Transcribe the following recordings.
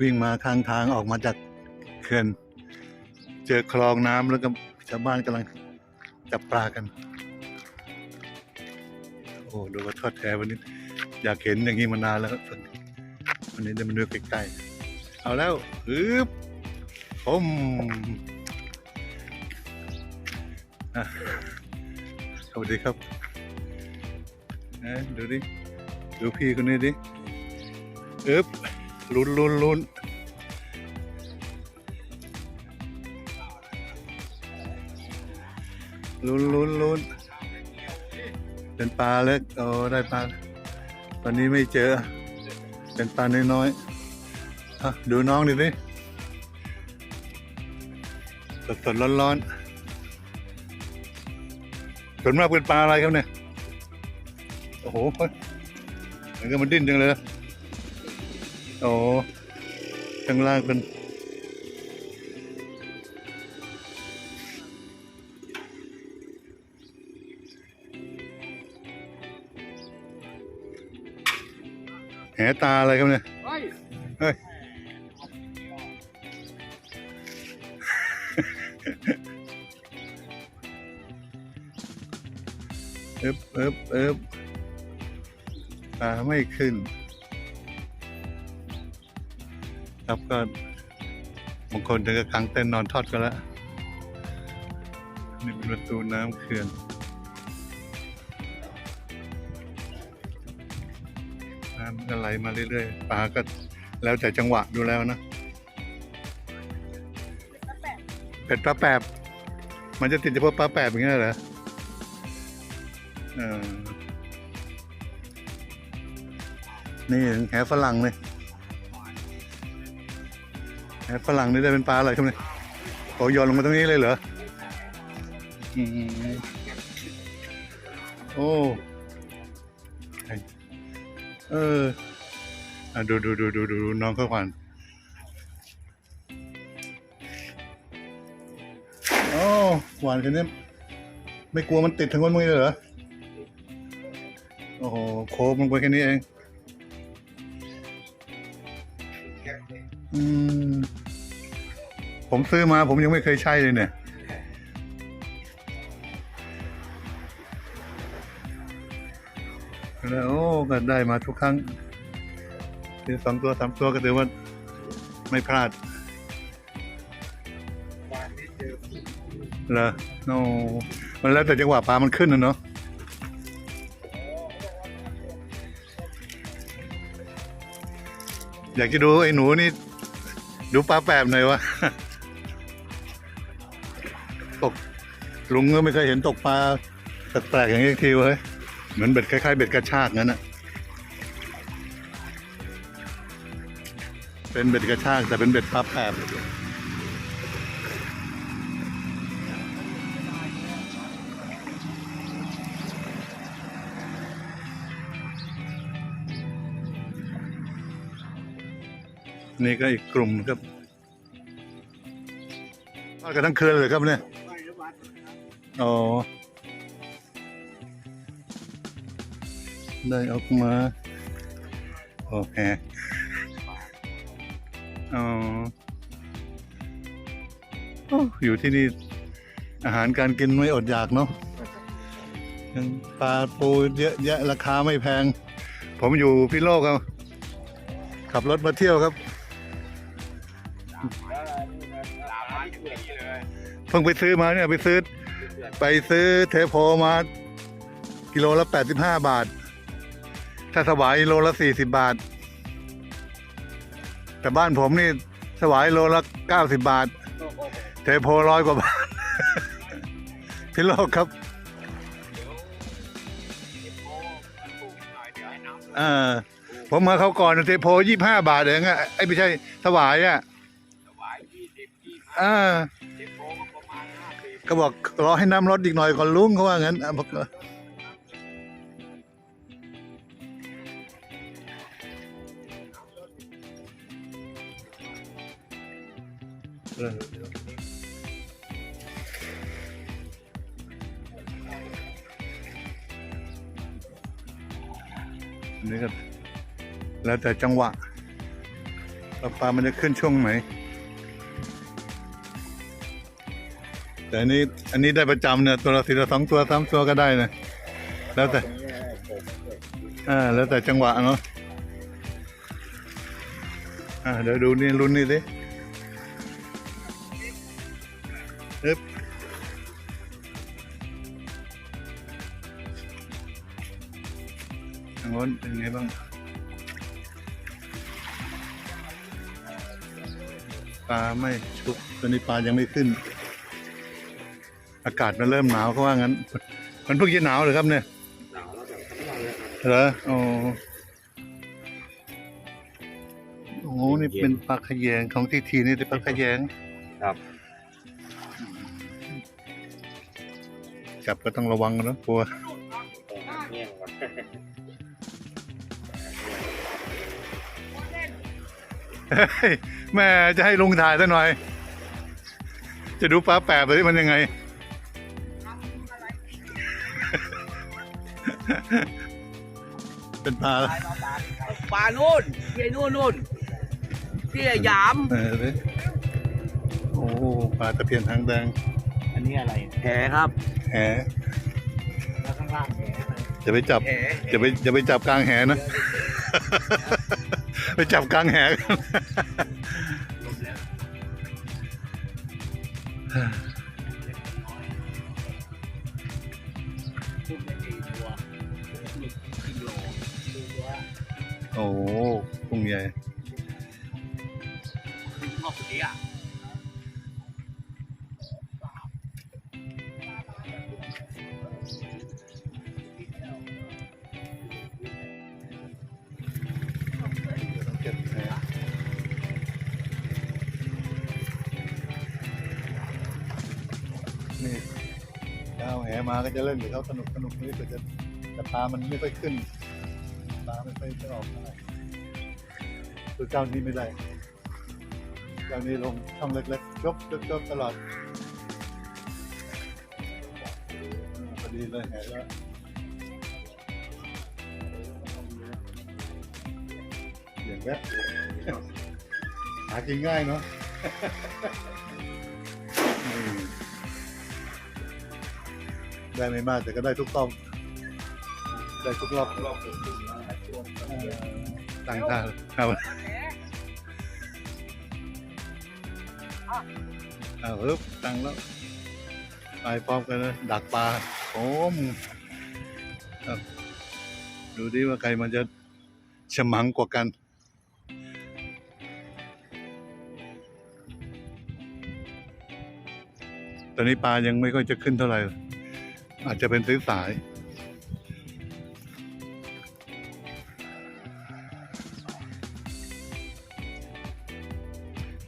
วิ่งมาข้างทางออกมาจากเขื่อน เจอคลองน้ำแล้วก็ชาวบ้านกำลังจับปลากัน โอ้ดูว่าทอดแท้วันนี้ อยากเห็นอย่างนี้มานานแล้วครับวันนี้จะมาดูใกล้ๆเอาแล้วฮึบผมอะสวัสดีครับเอ๊ะดูดิ ดูพี่คนนี้ดิอึ๊บ ลุ้นลุ้นลุ้นลุ้นลุ้นลุ้นเป็นปลาเล็กโอ้ได้ปลาวันนี้ไม่เจอ เป็นปลาน้อยๆดูน้องดิดิสดสดร้อนร้อนๆส่วนมากเป็นปลาอะไรครับเนี่ย โอ้โหมันก็มันดิ้นจังเลยนะ โอ้ข้างล่างเป็นแหตาอะไรครับเนี่ย เฮ้ยเฮ้ยเอ๊บเอ๊บเอ๊บปลาไม่ขึ้น ครับก็บางคนถึงกับกางเต้นท์นอนทอดกันแล้วนี่เป็นประตูน้ำเขื่อนน้ำก็ไหลมาเรื่อยๆปลาก็แล้วแต่จังหวะดูแล้วนะเป็ดปลาแปบ มันจะติดเฉพาะปลาแปบอย่างเงี้ยเหรอเออนี่แหฝรั่งเลย ฝรั่งนี่ได้เป็นปลาอะไรครับเนี่ยโอ้โยนลงมาตรงนี้เลยเหรอโอ้เอออดูดูดูดูดูน้องเขาก่อนโอ้หวานแค่นี้ไม่กลัวมันติดทั้งวันมือเลยเหรอ โอ้โห โคบลงไปแค่นี้เอง อืม ผมซื้อมาผมยังไม่เคยใช้เลยเนี่ย แล้วโอ้ก็ได้มาทุกครั้งคือสองตัวสามตัวก็ถือว่าไม่พลาดวานนี้เจอเหรอโอ้มันแล้วแต่จังหวะปลามันขึ้นนะเนาะอยากจะดูไอ้หนูนี่ ดูปลาแปบหน่อยวะ ตกลุงก็ไม่เคยเห็นตกปลาแปลกๆอย่างนี้ทีเว้ยเหมือนเบ็ดคล้ายๆเบ็ดกระชากงั้นอะเป็นเบ็ดกระชากแต่เป็นเบ็ดปลาแปบนี่ก็อีกกลุ่มครับทอดกันทั้งคืนเลยครับเนี่ย อ๋อ ได้ออกมา โอเค อ๋อออยู่ที่นี่ อาหารการกินไม่อดอยากเนาะปลาปูเยอะแยะราคาไม่แพง ผมอยู่พิโลกครับ ขับรถมาเที่ยวครับ เพิ่งไปซื้อมาเนี่ย ไปซื้อ ไปซื้อเทโพมา กิโลละแปดสิบห้าบาท ถ้าสวายโลละสี่สิบบาท แต่บ้านผมนี่สวายโลละเก้าสิบบาท เทโพร้อยกว่าบาท พิโลกครับเออผมมาเขาก่อนเทโพยี่ห้าบาทเองอะไอ้ไม่ใช่สวายอะถวายยี่สิบยี่สิบอ่า ก็บอกรอให้น้ำลดอีกหน่อยก่อนลุงเขาว่างั้นบอกนนี้ก็แล้วแต่จังหวะว่าปลามันจะขึ้นช่วงไหน แต่อันนี้อันนี้ได้ประจำเนี่ยตัวละสี่ตัวสองตัวสามตัวก็ได้นะแล้วแต่อ่าแล้วแต่จังหวะเนาะอ่าเดี๋ยวดูนี่ลุ้นนี่ดิอึ๊บทางโน้นเป็นไงบ้างปลาไม่ชุกตอนนี้ปลายังไม่ขึ้น อากาศมันเริ่มหนาวเขาว่างั้น มันเพิ่งจะหนาวเลยครับเนี่ยหนาวแล้วแบบทั้งวันเลยครับเหรอโอ้โอ้นี่เป็นปลาขยงของที่ทีนี่เป็นปลาขยงครับจับก็ต้องระวังนะกลัวตรงเงี้ยก่อนเฮ้ยแม่จะให้ลุงถ่ายซะหน่อย จะดูปลาแปบเลยมันยังไง เป็นปลาปลานู่นที่ไอ้นู่นนู่นที่ไอ้หยามเออดิโอ้ปลาตะเพียนหางแดงอันนี้อะไรแหครับแหแล้วข้างล่างแหอะไรจะไปจับแหอย่าไปอย่าไปจับกลางแหนะ ไปจับกลางแหกันขึ้น โอ้โหกุ้งใหญ่รอบนี้อะเก็บแหนี่ถ้าเอาแหมาก็จะเล่นกับเขาสนุกสนุกนี่แต่จะแต่ปลามันไม่ค่อยขึ้น ปลาไม่ค่อยจะออกเท่าไหร่ตัวเจ้านี้ไม่ได้เจ้านี้ลงช่องเล็กๆยกยกยกตลอดพอดีเลยแหแล้วอย่างแวบหากินง่ายเนาะได้ไม่มากแต่ก็ได้ทุกรอบได้ทุกรอบรอบ ผมเออตั้งท่าครับเอาฮึบตั้งแล้วไปพร้อมกันเลยดักปลาโอ้มครับดูดิว่าใครมันจะฉมังกว่ากันตอนนี้ปลายังไม่ค่อยจะขึ้นเท่าไหร่ อาจจะเป็นสาย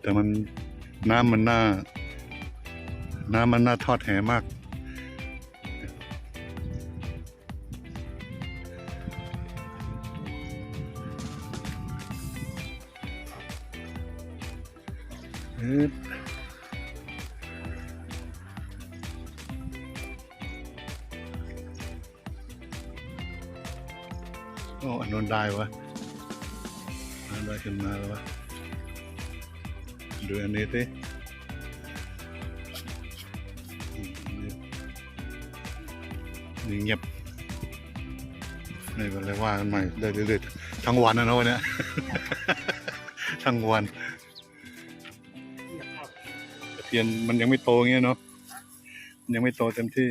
แต่มันน้ำมันน่า น้ำมันน่าทอดแหมากอึ๊บโอ้อันนนได้วะอันได้ขึ้นมาแล้ววะ ดูอันนี้สินี่เงียบไม่เป็นไรว่ากันใหม่ได้เรื่อยๆทั้งวันนะเนาะวันเนี้ย ทั้งวันตะเพียนมันยังไม่โตเงี้ยเนาะยังไม่โตเต็มที่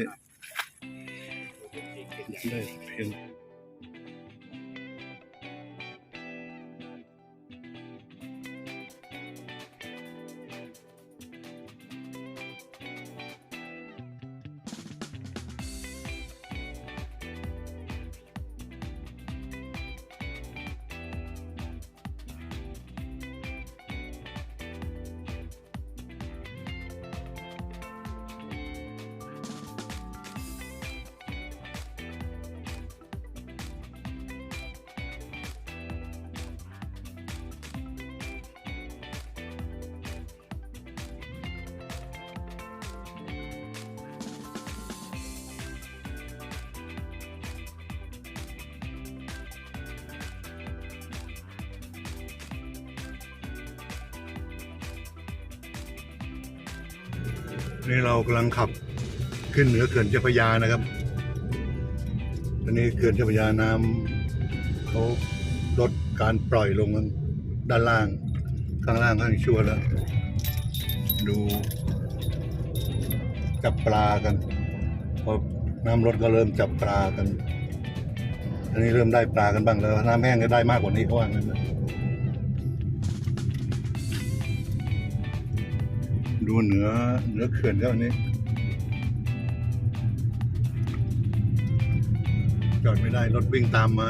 ได้เพียน นี่เรากำลังขับขึ้นเหนือเขื่อนเจ้าพระยานะครับ ตอนนี้เขื่อนเจ้าพระยาน้ำเขาลดการปล่อยลงด้านล่าง ข้างล่างข้างชั่วแล้ว ดูจับปลากัน พอน้ำลดก็เริ่มจับปลากัน อันนี้เริ่มได้ปลากันบ้างแล้ว น้ำแห้งก็ได้มากกว่านี้เขาว่างั้นนะ ดูเหนือเหนือเขื่อนแล้วอันนี้จอดไม่ได้รถวิ่งตามมา